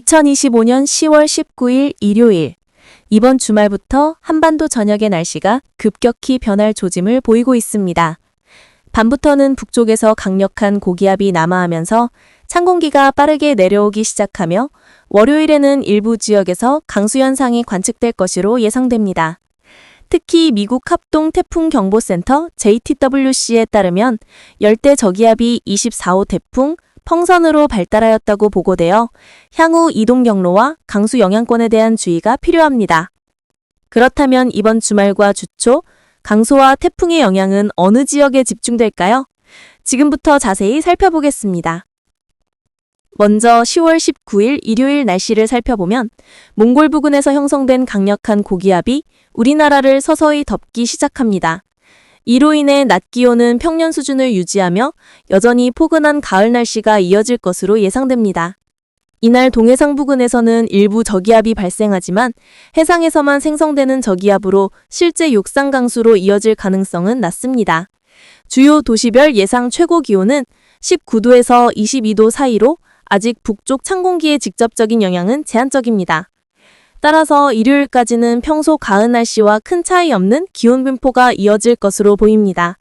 2025년 10월 19일 일요일. 이번 주말부터 한반도 전역의 날씨가 급격히 변할 조짐을 보이고 있습니다. 밤부터는 북쪽에서 강력한 고기압이 남하하면서 찬 공기가 빠르게 내려오기 시작하며 월요일에는 일부 지역에서 강수 현상이 관측될 것으로 예상됩니다. 특히 미국 합동 태풍 경보센터 JTWC에 따르면 열대 저기압이 24호 태풍 펑선으로 발달하였다고 보고되어 향후 이동 경로와 강수 영향권에 대한 주의가 필요합니다. 그렇다면 이번 주말과 주초 강수와 태풍의 영향은 어느 지역에 집중될까요? 지금부터 자세히 살펴보겠습니다. 먼저 10월 19일 일요일 날씨를 살펴보면 몽골 부근에서 형성된 강력한 고기압이 우리나라를 서서히 덮기 시작합니다. 이로 인해 낮 기온은 평년 수준을 유지하며 여전히 포근한 가을 날씨가 이어질 것으로 예상됩니다. 이날 동해상 부근에서는 일부 저기압이 발생하지만 해상에서만 생성되는 저기압으로 실제 육상 강수로 이어질 가능성은 낮습니다. 주요 도시별 예상 최고 기온은 19도에서 22도 사이로 아직 북쪽 찬 공기의 직접적인 영향은 제한적입니다. 따라서 일요일까지는 평소 가을 날씨와 큰 차이 없는 기온 분포가 이어질 것으로 보입니다.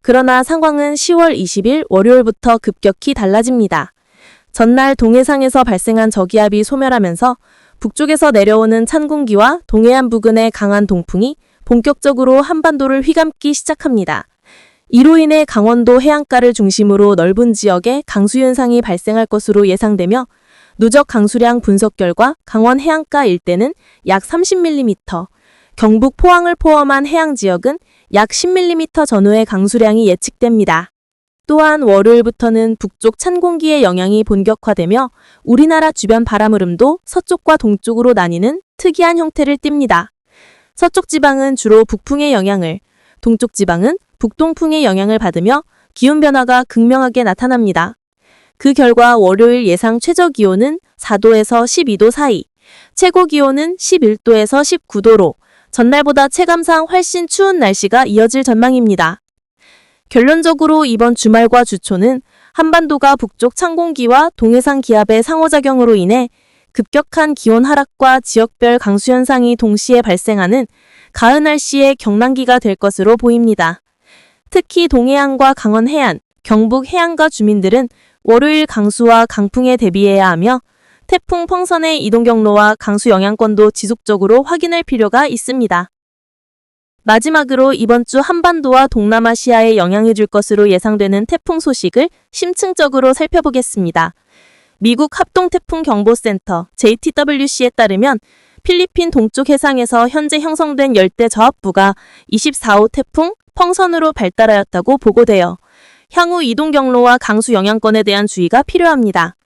그러나 상황은 10월 20일 월요일부터 급격히 달라집니다. 전날 동해상에서 발생한 저기압이 소멸하면서 북쪽에서 내려오는 찬 공기와 동해안 부근의 강한 동풍이 본격적으로 한반도를 휘감기 시작합니다. 이로 인해 강원도 해안가를 중심으로 넓은 지역에 강수 현상이 발생할 것으로 예상되며 누적 강수량 분석 결과 강원 해안가 일대는 약 30mm, 경북 포항을 포함한 해양 지역은 약 10mm 전후의 강수량이 예측됩니다. 또한 월요일부터는 북쪽 찬 공기의 영향이 본격화되며 우리나라 주변 바람 흐름도 서쪽과 동쪽으로 나뉘는 특이한 형태를 띱니다. 서쪽 지방은 주로 북풍의 영향을, 동쪽 지방은 북동풍의 영향을 받으며 기온 변화가 극명하게 나타납니다. 그 결과 월요일 예상 최저 기온은 4도에서 12도 사이, 최고 기온은 11도에서 19도로 전날보다 체감상 훨씬 추운 날씨가 이어질 전망입니다. 결론적으로 이번 주말과 주초는 한반도가 북쪽 찬 공기와 동해상 기압의 상호작용으로 인해 급격한 기온 하락과 지역별 강수 현상이 동시에 발생하는 가을 날씨의 경랑기가 될 것으로 보입니다. 특히 동해안과 강원 해안, 경북 해안가 주민들은 월요일 강수와 강풍에 대비해야 하며 태풍 펑선의 이동 경로와 강수 영향권도 지속적으로 확인할 필요가 있습니다. 마지막으로 이번 주 한반도와 동남아시아에 영향을 줄 것으로 예상되는 태풍 소식을 심층적으로 살펴보겠습니다. 미국 합동태풍 경보센터 JTWC에 따르면 필리핀 동쪽 해상에서 현재 형성된 열대 저압부가 24호 태풍 펑선으로 발달하였다고 보고되어 향후 이동 경로와 강수 영향권에 대한 주의가 필요합니다.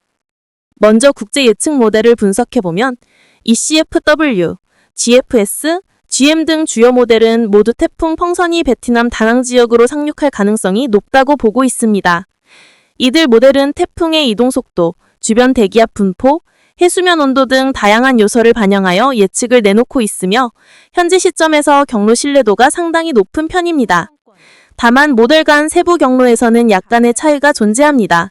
먼저 국제 예측 모델을 분석해보면 ECFW, GFS, GM 등 주요 모델은 모두 태풍 펑선이 베트남 다낭 지역으로 상륙할 가능성이 높다고 보고 있습니다. 이들 모델은 태풍의 이동 속도, 주변 대기압 분포, 해수면 온도 등 다양한 요소를 반영하여 예측을 내놓고 있으며 현재 시점에서 경로 신뢰도가 상당히 높은 편입니다. 다만 모델 간 세부 경로에서는 약간의 차이가 존재합니다.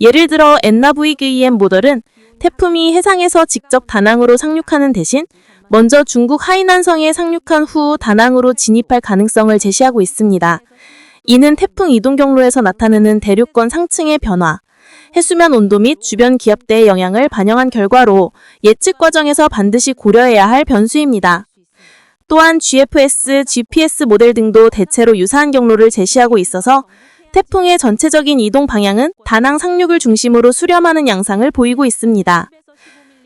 예를 들어 엔나브이그이엠 모델은 태풍이 해상에서 직접 다낭으로 상륙하는 대신 먼저 중국 하이난성에 상륙한 후 다낭으로 진입할 가능성을 제시하고 있습니다. 이는 태풍 이동 경로에서 나타나는 대륙권 상층의 변화, 해수면 온도 및 주변 기압대의 영향을 반영한 결과로 예측 과정에서 반드시 고려해야 할 변수입니다. 또한 GFS, GPS 모델 등도 대체로 유사한 경로를 제시하고 있어서 태풍의 전체적인 이동 방향은 다낭 상륙을 중심으로 수렴하는 양상을 보이고 있습니다.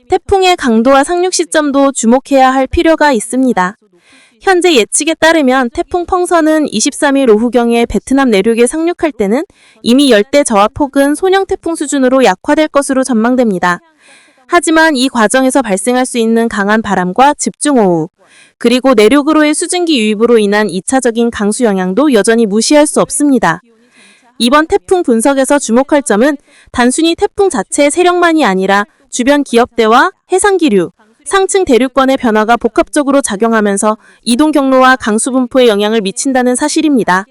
태풍의 강도와 상륙 시점도 주목해야 할 필요가 있습니다. 현재 예측에 따르면 태풍 펑선은 23일 오후경에 베트남 내륙에 상륙할 때는 이미 열대 저압 혹은 소형 태풍 수준으로 약화될 것으로 전망됩니다. 하지만 이 과정에서 발생할 수 있는 강한 바람과 집중호우, 그리고 내륙으로의 수증기 유입으로 인한 2차적인 강수 영향도 여전히 무시할 수 없습니다. 이번 태풍 분석에서 주목할 점은 단순히 태풍 자체의 세력만이 아니라 주변 기업대와 해상 기류, 상층 대륙권의 변화가 복합적으로 작용하면서 이동 경로와 강수 분포에 영향을 미친다는 사실입니다.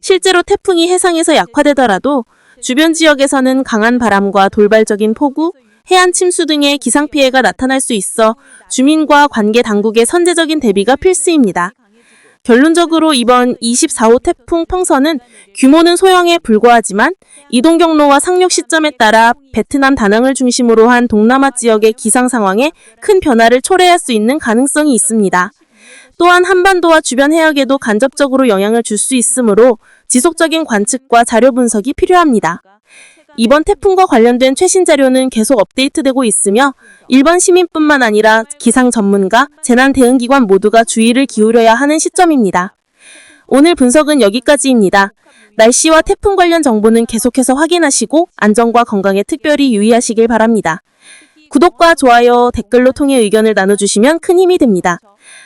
실제로 태풍이 해상에서 약화되더라도 주변 지역에서는 강한 바람과 돌발적인 폭우, 해안 침수 등의 기상 피해가 나타날 수 있어 주민과 관계 당국의 선제적인 대비가 필수입니다. 결론적으로 이번 24호 태풍 펑선은 규모는 소형에 불과하지만 이동 경로와 상륙 시점에 따라 베트남 다낭을 중심으로 한 동남아 지역의 기상 상황에 큰 변화를 초래할 수 있는 가능성이 있습니다. 또한 한반도와 주변 해역에도 간접적으로 영향을 줄 수 있으므로 지속적인 관측과 자료 분석이 필요합니다. 이번 태풍과 관련된 최신 자료는 계속 업데이트되고 있으며 일반 시민뿐만 아니라 기상 전문가, 재난 대응 기관 모두가 주의를 기울여야 하는 시점입니다. 오늘 분석은 여기까지입니다. 날씨와 태풍 관련 정보는 계속해서 확인하시고 안전과 건강에 특별히 유의하시길 바랍니다. 구독과 좋아요, 댓글로 통해 의견을 나눠주시면 큰 힘이 됩니다.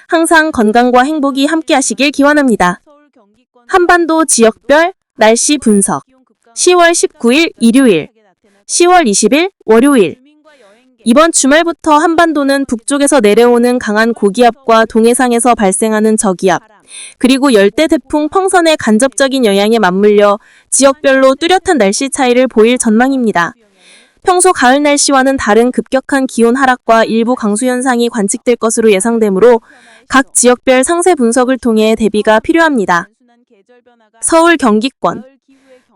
항상 건강과 행복이 함께 하시길 기원합니다. 한반도 지역별 날씨 분석 10월 19일 일요일 10월 20일 월요일 이번 주말부터 한반도는 북쪽에서 내려오는 강한 고기압과 동해상에서 발생하는 저기압, 그리고 열대 태풍 펑선의 간접적인 영향에 맞물려 지역별로 뚜렷한 날씨 차이를 보일 전망입니다. 평소 가을 날씨와는 다른 급격한 기온 하락과 일부 강수 현상이 관측될 것으로 예상되므로 각 지역별 상세 분석을 통해 대비가 필요합니다. 서울 경기권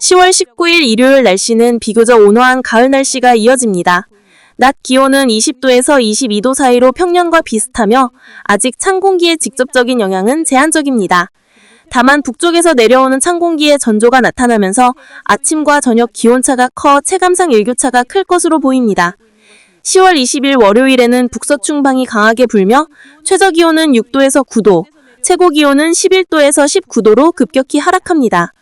10월 19일 일요일 날씨는 비교적 온화한 가을 날씨가 이어집니다. 낮 기온은 20도에서 22도 사이로 평년과 비슷하며 아직 찬 공기의 직접적인 영향은 제한적입니다. 다만 북쪽에서 내려오는 찬 공기의 전조가 나타나면서 아침과 저녁 기온차가 커 체감상 일교차가 클 것으로 보입니다. 10월 20일 월요일에는 북서충방이 강하게 불며 최저 기온은 6도에서 9도, 최고 기온은 11도에서 19도로 급격히 하락합니다.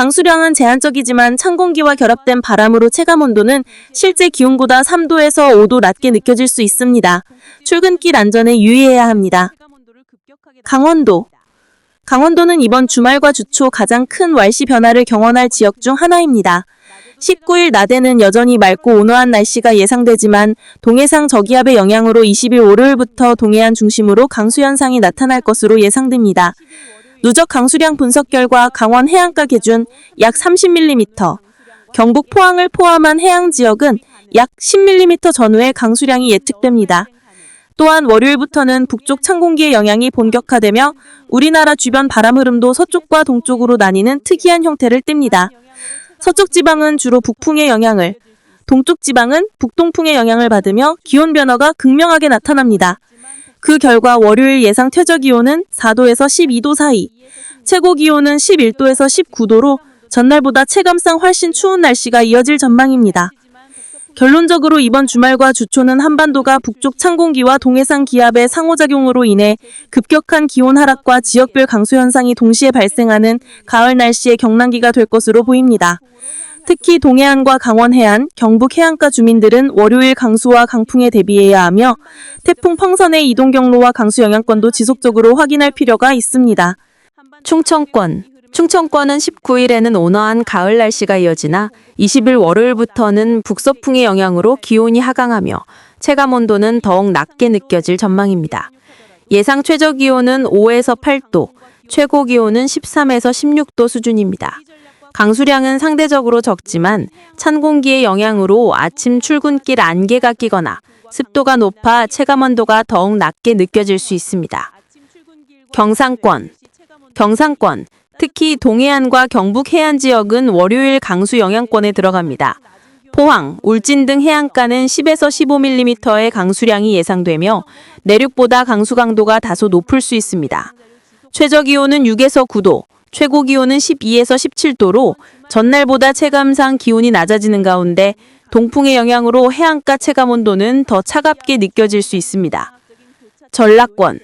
강수량은 제한적이지만 찬 공기와 결합된 바람으로 체감 온도는 실제 기온보다 3도에서 5도 낮게 느껴질 수 있습니다. 출근길 안전에 유의해야 합니다. 강원도 강원도는 이번 주말과 주초 가장 큰 날씨 변화를 경험할 지역 중 하나입니다. 19일 낮에는 여전히 맑고 온화한 날씨가 예상되지만 동해상 저기압의 영향으로 20일 월요일부터 동해안 중심으로 강수 현상이 나타날 것으로 예상됩니다. 누적 강수량 분석 결과 강원 해안가 기준 약 30mm, 경북 포항을 포함한 해양 지역은 약 10mm 전후의 강수량이 예측됩니다. 또한 월요일부터는 북쪽 찬 공기의 영향이 본격화되며 우리나라 주변 바람 흐름도 서쪽과 동쪽으로 나뉘는 특이한 형태를 띱니다. 서쪽 지방은 주로 북풍의 영향을, 동쪽 지방은 북동풍의 영향을 받으며 기온 변화가 극명하게 나타납니다. 그 결과 월요일 예상 최저 기온은 4도에서 12도 사이, 최고 기온은 11도에서 19도로 전날보다 체감상 훨씬 추운 날씨가 이어질 전망입니다. 결론적으로 이번 주말과 주초는 한반도가 북쪽 찬 공기와 동해상 기압의 상호작용으로 인해 급격한 기온 하락과 지역별 강수 현상이 동시에 발생하는 가을 날씨의 경랑기가 될 것으로 보입니다. 특히 동해안과 강원 해안, 경북 해안가 주민들은 월요일 강수와 강풍에 대비해야 하며 태풍 펑선의 이동 경로와 강수 영향권도 지속적으로 확인할 필요가 있습니다. 충청권 충청권은 19일에는 온화한 가을 날씨가 이어지나 20일 월요일부터는 북서풍의 영향으로 기온이 하강하며 체감 온도는 더욱 낮게 느껴질 전망입니다. 예상 최저 기온은 5에서 8도, 최고 기온은 13에서 16도 수준입니다. 강수량은 상대적으로 적지만 찬 공기의 영향으로 아침 출근길 안개가 끼거나 습도가 높아 체감 온도가 더욱 낮게 느껴질 수 있습니다. 경상권 경상권, 특히 동해안과 경북 해안 지역은 월요일 강수 영향권에 들어갑니다. 포항, 울진 등 해안가는 10에서 15mm의 강수량이 예상되며 내륙보다 강수 강도가 다소 높을 수 있습니다. 최저 기온은 6에서 9도, 최고 기온은 12에서 17도로 전날보다 체감상 기온이 낮아지는 가운데 동풍의 영향으로 해안가 체감 온도는 더 차갑게 느껴질 수 있습니다. 전라권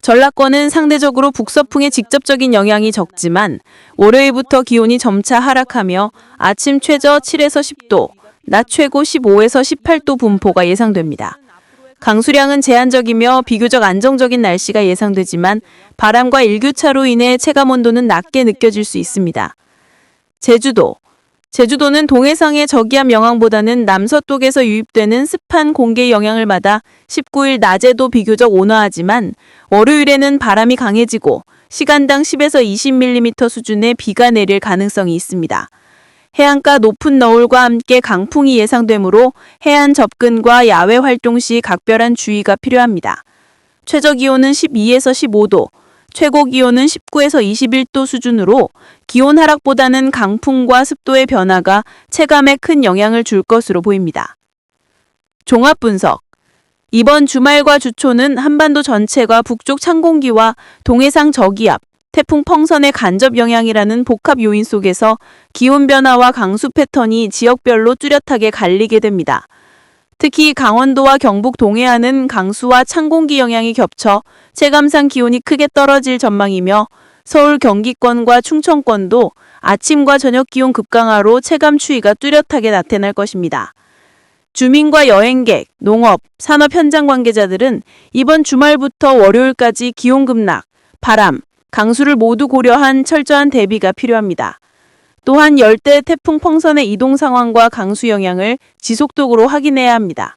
전라권은 상대적으로 북서풍의 직접적인 영향이 적지만 월요일부터 기온이 점차 하락하며 아침 최저 7에서 10도, 낮 최고 15에서 18도 분포가 예상됩니다. 강수량은 제한적이며 비교적 안정적인 날씨가 예상되지만 바람과 일교차로 인해 체감 온도는 낮게 느껴질 수 있습니다. 제주도 제주도는 동해상의 저기압 영향보다는 남서쪽에서 유입되는 습한 공기의 영향을 받아 19일 낮에도 비교적 온화하지만 월요일에는 바람이 강해지고 시간당 10에서 20mm 수준의 비가 내릴 가능성이 있습니다. 해안가 높은 너울과 함께 강풍이 예상되므로 해안 접근과 야외 활동 시 각별한 주의가 필요합니다. 최저 기온은 12에서 15도, 최고 기온은 19에서 21도 수준으로 기온 하락보다는 강풍과 습도의 변화가 체감에 큰 영향을 줄 것으로 보입니다. 종합 분석. 이번 주말과 주초는 한반도 전체가 북쪽 찬 공기와 동해상 저기압, 태풍 펑선의 간접 영향이라는 복합 요인 속에서 기온 변화와 강수 패턴이 지역별로 뚜렷하게 갈리게 됩니다. 특히 강원도와 경북 동해안은 강수와 찬 공기 영향이 겹쳐 체감상 기온이 크게 떨어질 전망이며 서울 경기권과 충청권도 아침과 저녁 기온 급강하로 체감 추위가 뚜렷하게 나타날 것입니다. 주민과 여행객, 농업, 산업 현장 관계자들은 이번 주말부터 월요일까지 기온 급락, 바람, 강수를 모두 고려한 철저한 대비가 필요합니다. 또한 열대 태풍 펑선의 이동 상황과 강수 영향을 지속적으로 확인해야 합니다.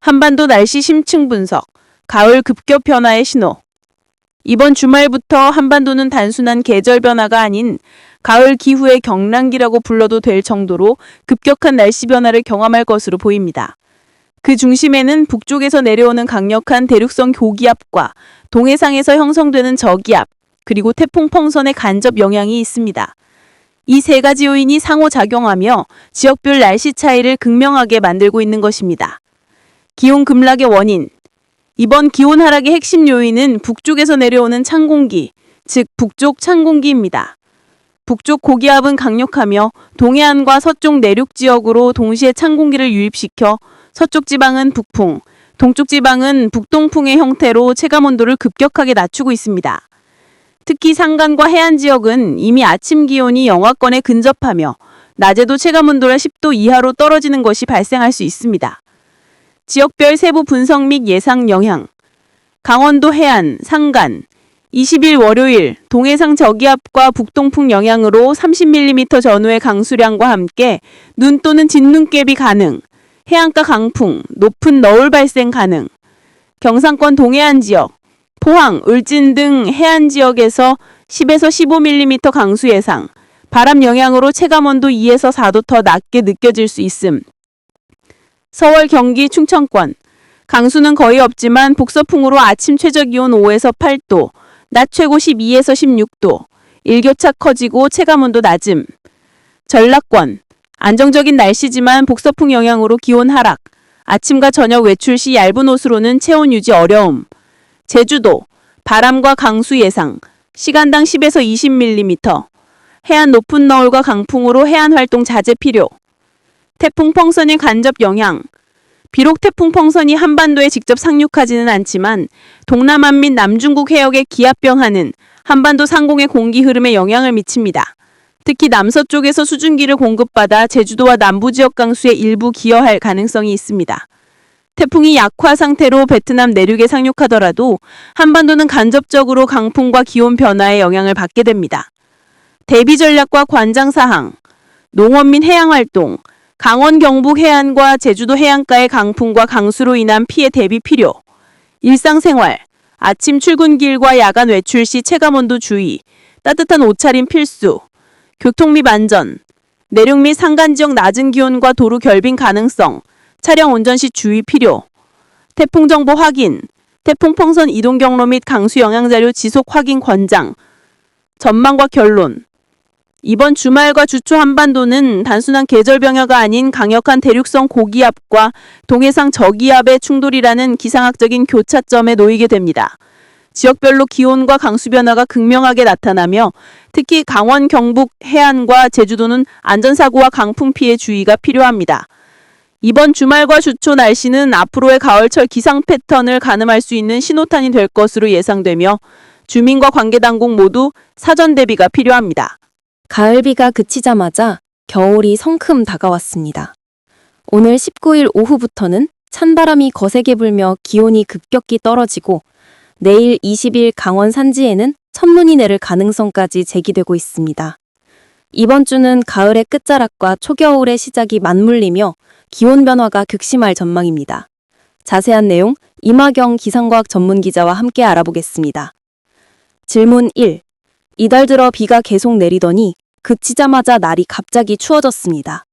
한반도 날씨 심층 분석, 가을 급격 변화의 신호. 이번 주말부터 한반도는 단순한 계절 변화가 아닌 가을 기후의 경랑기라고 불러도 될 정도로 급격한 날씨 변화를 경험할 것으로 보입니다. 그 중심에는 북쪽에서 내려오는 강력한 대륙성 고기압과 동해상에서 형성되는 저기압, 그리고 태풍 펑선의 간접 영향이 있습니다. 이 세 가지 요인이 상호작용하며 지역별 날씨 차이를 극명하게 만들고 있는 것입니다. 기온 급락의 원인. 이번 기온 하락의 핵심 요인은 북쪽에서 내려오는 찬 공기, 즉 북쪽 찬 공기입니다. 북쪽 고기압은 강력하며 동해안과 서쪽 내륙 지역으로 동시에 찬 공기를 유입시켜 서쪽 지방은 북풍, 동쪽 지방은 북동풍의 형태로 체감 온도를 급격하게 낮추고 있습니다. 특히 산간과 해안 지역은 이미 아침 기온이 영하권에 근접하며 낮에도 체감 온도가 10도 이하로 떨어지는 것이 발생할 수 있습니다. 지역별 세부 분석 및 예상 영향. 강원도 해안, 산간. 20일 월요일 동해상 저기압과 북동풍 영향으로 30mm 전후의 강수량과 함께 눈 또는 진눈깨비 가능. 해안가 강풍, 높은 너울 발생 가능. 경상권 동해안 지역, 포항, 울진 등 해안 지역에서 10에서 15mm 강수 예상. 바람 영향으로 체감 온도 2에서 4도 더 낮게 느껴질 수 있음. 서울, 경기, 충청권. 강수는 거의 없지만 북서풍으로 아침 최저 기온 5에서 8도, 낮 최고 12에서 16도. 일교차 커지고 체감 온도 낮음. 전라권. 안정적인 날씨지만 북서풍 영향으로 기온 하락. 아침과 저녁 외출 시 얇은 옷으로는 체온 유지 어려움. 제주도. 바람과 강수 예상. 시간당 10에서 20mm. 해안 높은 너울과 강풍으로 해안 활동 자제 필요. 태풍 펑선의 간접 영향. 비록 태풍 펑선이 한반도에 직접 상륙하지는 않지만 동남안 및 남중국 해역의 기압병하는 한반도 상공의 공기 흐름에 영향을 미칩니다. 특히 남서쪽에서 수증기를 공급받아 제주도와 남부 지역 강수에 일부 기여할 가능성이 있습니다. 태풍이 약화 상태로 베트남 내륙에 상륙하더라도 한반도는 간접적으로 강풍과 기온 변화에 영향을 받게 됩니다. 대비 전략과 관장 사항, 농업 및 해양 활동, 강원 경북 해안과 제주도 해안가의 강풍과 강수로 인한 피해 대비 필요, 일상생활, 아침 출근길과 야간 외출 시 체감온도 주의, 따뜻한 옷차림 필수, 교통 및 안전, 내륙 및 산간 지역 낮은 기온과 도로 결빙 가능성, 차량 운전 시 주의 필요, 태풍 정보 확인, 태풍 펑선 이동 경로 및 강수 영향 자료 지속 확인 권장, 전망과 결론. 이번 주말과 주초 한반도는 단순한 계절 변화가 아닌 강력한 대륙성 고기압과 동해상 저기압의 충돌이라는 기상학적인 교차점에 놓이게 됩니다. 지역별로 기온과 강수 변화가 극명하게 나타나며 특히 강원, 경북, 해안과 제주도는 안전사고와 강풍 피해 주의가 필요합니다. 이번 주말과 주초 날씨는 앞으로의 가을철 기상 패턴을 가늠할 수 있는 신호탄이 될 것으로 예상되며 주민과 관계당국 모두 사전 대비가 필요합니다. 가을비가 그치자마자 겨울이 성큼 다가왔습니다. 오늘 19일 오후부터는 찬바람이 거세게 불며 기온이 급격히 떨어지고 내일 20일 강원 산지에는 첫눈이 내릴 가능성까지 제기되고 있습니다. 이번 주는 가을의 끝자락과 초겨울의 시작이 맞물리며 기온 변화가 극심할 전망입니다. 자세한 내용 이마경 기상과학 전문 기자와 함께 알아보겠습니다. 질문 1. 이달 들어 비가 계속 내리더니 그치자마자 날이 갑자기 추워졌습니다.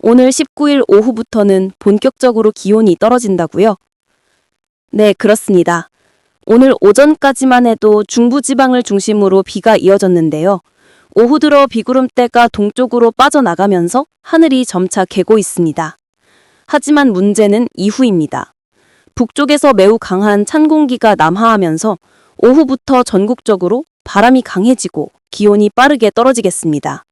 오늘 19일 오후부터는 본격적으로 기온이 떨어진다고요? 네, 그렇습니다. 오늘 오전까지만 해도 중부지방을 중심으로 비가 이어졌는데요. 오후 들어 비구름대가 동쪽으로 빠져나가면서 하늘이 점차 개고 있습니다. 하지만 문제는 이후입니다. 북쪽에서 매우 강한 찬 공기가 남하하면서 오후부터 전국적으로 바람이 강해지고 기온이 빠르게 떨어지겠습니다.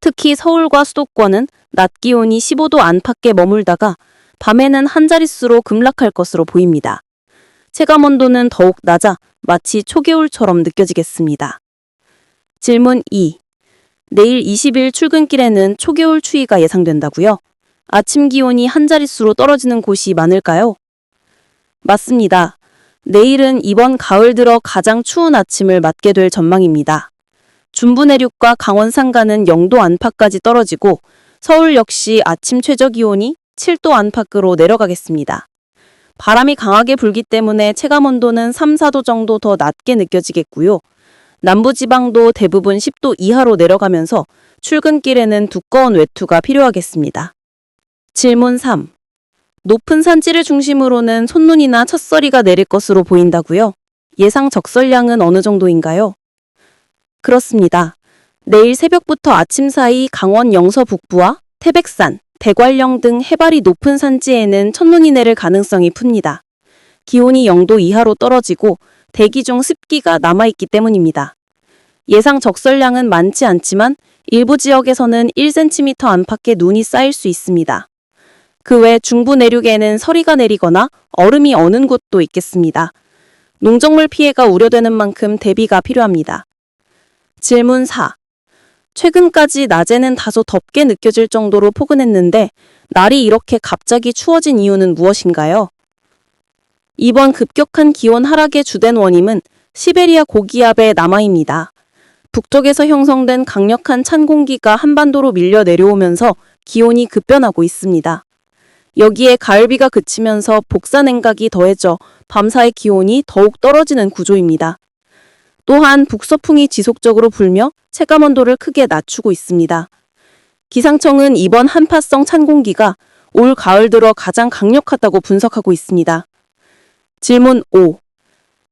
특히 서울과 수도권은 낮 기온이 15도 안팎에 머물다가 밤에는 한 자릿수로 급락할 것으로 보입니다. 체감 온도는 더욱 낮아 마치 초겨울처럼 느껴지겠습니다. 질문 2. 내일 20일 출근길에는 초겨울 추위가 예상된다고요? 아침 기온이 한 자릿수로 떨어지는 곳이 많을까요? 맞습니다. 내일은 이번 가을 들어 가장 추운 아침을 맞게 될 전망입니다. 중부 내륙과 강원 산간은 0도 안팎까지 떨어지고 서울 역시 아침 최저 기온이 7도 안팎으로 내려가겠습니다. 바람이 강하게 불기 때문에 체감 온도는 3, 4도 정도 더 낮게 느껴지겠고요. 남부 지방도 대부분 10도 이하로 내려가면서 출근길에는 두꺼운 외투가 필요하겠습니다. 질문 3. 높은 산지를 중심으로는 손눈이나 첫서리가 내릴 것으로 보인다고요? 예상 적설량은 어느 정도인가요? 그렇습니다. 내일 새벽부터 아침 사이 강원 영서 북부와 태백산, 대관령 등 해발이 높은 산지에는 첫눈이 내릴 가능성이 풉니다. 기온이 0도 이하로 떨어지고 대기 중 습기가 남아있기 때문입니다. 예상 적설량은 많지 않지만 일부 지역에서는 1cm 안팎의 눈이 쌓일 수 있습니다. 그 외 중부 내륙에는 서리가 내리거나 얼음이 어는 곳도 있겠습니다. 농작물 피해가 우려되는 만큼 대비가 필요합니다. 질문 4. 최근까지 낮에는 다소 덥게 느껴질 정도로 포근했는데 날이 이렇게 갑자기 추워진 이유는 무엇인가요? 이번 급격한 기온 하락의 주된 원인은 시베리아 고기압의 남하입니다. 북쪽에서 형성된 강력한 찬 공기가 한반도로 밀려 내려오면서 기온이 급변하고 있습니다. 여기에 가을비가 그치면서 복사 냉각이 더해져 밤사이 기온이 더욱 떨어지는 구조입니다. 또한 북서풍이 지속적으로 불며 체감 온도를 크게 낮추고 있습니다. 기상청은 이번 한파성 찬 공기가 올 가을 들어 가장 강력하다고 분석하고 있습니다. 질문 5.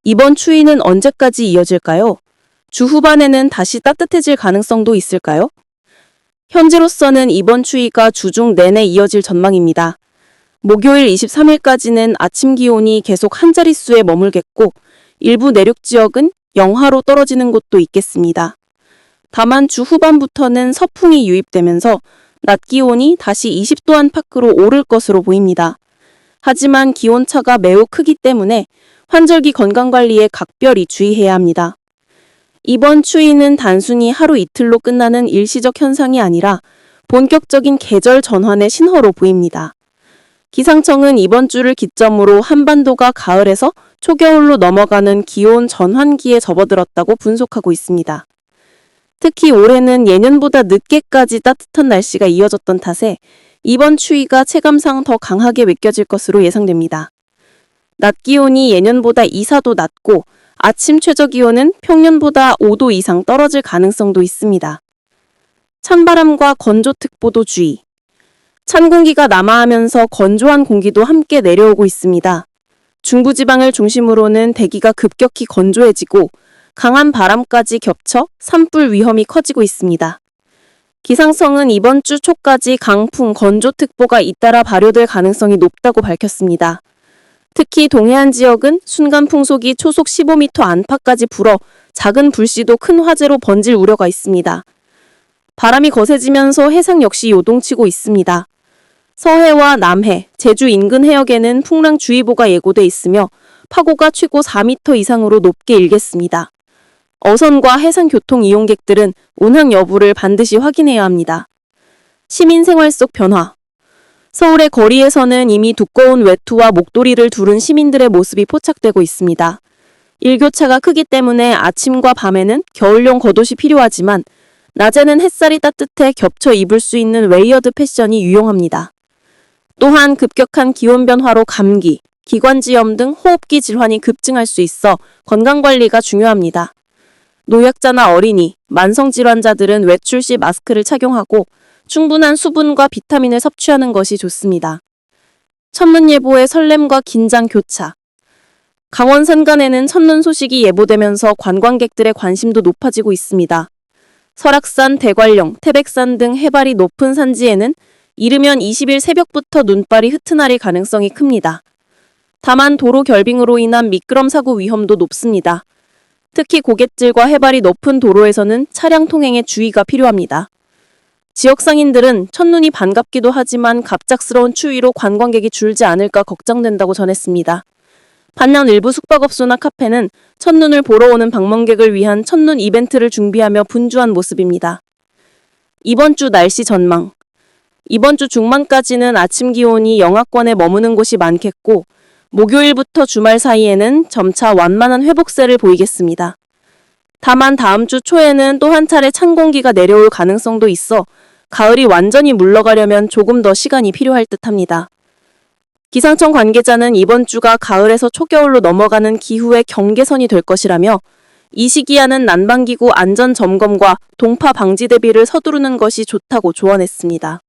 이번 추위는 언제까지 이어질까요? 주 후반에는 다시 따뜻해질 가능성도 있을까요? 현재로서는 이번 추위가 주중 내내 이어질 전망입니다. 목요일 23일까지는 아침 기온이 계속 한 자릿수에 머물겠고 일부 내륙 지역은 영하로 떨어지는 곳도 있겠습니다. 다만 주 후반부터는 서풍이 유입되면서 낮 기온이 다시 20도 안팎으로 오를 것으로 보입니다. 하지만 기온차가 매우 크기 때문에 환절기 건강관리에 각별히 주의해야 합니다. 이번 추위는 단순히 하루 이틀로 끝나는 일시적 현상이 아니라 본격적인 계절 전환의 신호로 보입니다. 기상청은 이번 주를 기점으로 한반도가 가을에서 초겨울로 넘어가는 기온 전환기에 접어들었다고 분석하고 있습니다. 특히 올해는 예년보다 늦게까지 따뜻한 날씨가 이어졌던 탓에 이번 추위가 체감상 더 강하게 느껴질 것으로 예상됩니다. 낮 기온이 예년보다 2, 4도 낮고 아침 최저 기온은 평년보다 5도 이상 떨어질 가능성도 있습니다. 찬바람과 건조특보도 주의. 찬 공기가 남하하면서 건조한 공기도 함께 내려오고 있습니다. 중부지방을 중심으로는 대기가 급격히 건조해지고 강한 바람까지 겹쳐 산불 위험이 커지고 있습니다. 기상청은 이번 주 초까지 강풍 건조특보가 잇따라 발효될 가능성이 높다고 밝혔습니다. 특히 동해안 지역은 순간 풍속이 초속 15m 안팎까지 불어 작은 불씨도 큰 화재로 번질 우려가 있습니다. 바람이 거세지면서 해상 역시 요동치고 있습니다. 서해와 남해, 제주 인근 해역에는 풍랑주의보가 예고돼 있으며 파고가 최고 4m 이상으로 높게 일겠습니다. 어선과 해상 교통 이용객들은 운항 여부를 반드시 확인해야 합니다. 시민 생활 속 변화. 서울의 거리에서는 이미 두꺼운 외투와 목도리를 두른 시민들의 모습이 포착되고 있습니다. 일교차가 크기 때문에 아침과 밤에는 겨울용 겉옷이 필요하지만 낮에는 햇살이 따뜻해 겹쳐 입을 수 있는 웨이어드 패션이 유용합니다. 또한 급격한 기온 변화로 감기, 기관지염 등 호흡기 질환이 급증할 수 있어 건강관리가 중요합니다. 노약자나 어린이, 만성질환자들은 외출 시 마스크를 착용하고 충분한 수분과 비타민을 섭취하는 것이 좋습니다. 첫눈 예보의 설렘과 긴장 교차. 강원 산간에는 첫눈 소식이 예보되면서 관광객들의 관심도 높아지고 있습니다. 설악산, 대관령, 태백산 등 해발이 높은 산지에는 이르면 20일 새벽부터 눈발이 흩어날 가능성이 큽니다. 다만 도로 결빙으로 인한 미끄럼 사고 위험도 높습니다. 특히 고갯질과 해발이 높은 도로에서는 차량 통행에 주의가 필요합니다. 지역 상인들은 첫눈이 반갑기도 하지만 갑작스러운 추위로 관광객이 줄지 않을까 걱정된다고 전했습니다. 반면 일부 숙박업소나 카페는 첫눈을 보러 오는 방문객을 위한 첫눈 이벤트를 준비하며 분주한 모습입니다. 이번 주 날씨 전망. 이번 주 중반까지는 아침 기온이 영하권에 머무는 곳이 많겠고, 목요일부터 주말 사이에는 점차 완만한 회복세를 보이겠습니다. 다만 다음 주 초에는 또 한 차례 찬 공기가 내려올 가능성도 있어 가을이 완전히 물러가려면 조금 더 시간이 필요할 듯 합니다. 기상청 관계자는 이번 주가 가을에서 초겨울로 넘어가는 기후의 경계선이 될 것이라며 이 시기에는 난방기구 안전 점검과 동파 방지 대비를 서두르는 것이 좋다고 조언했습니다.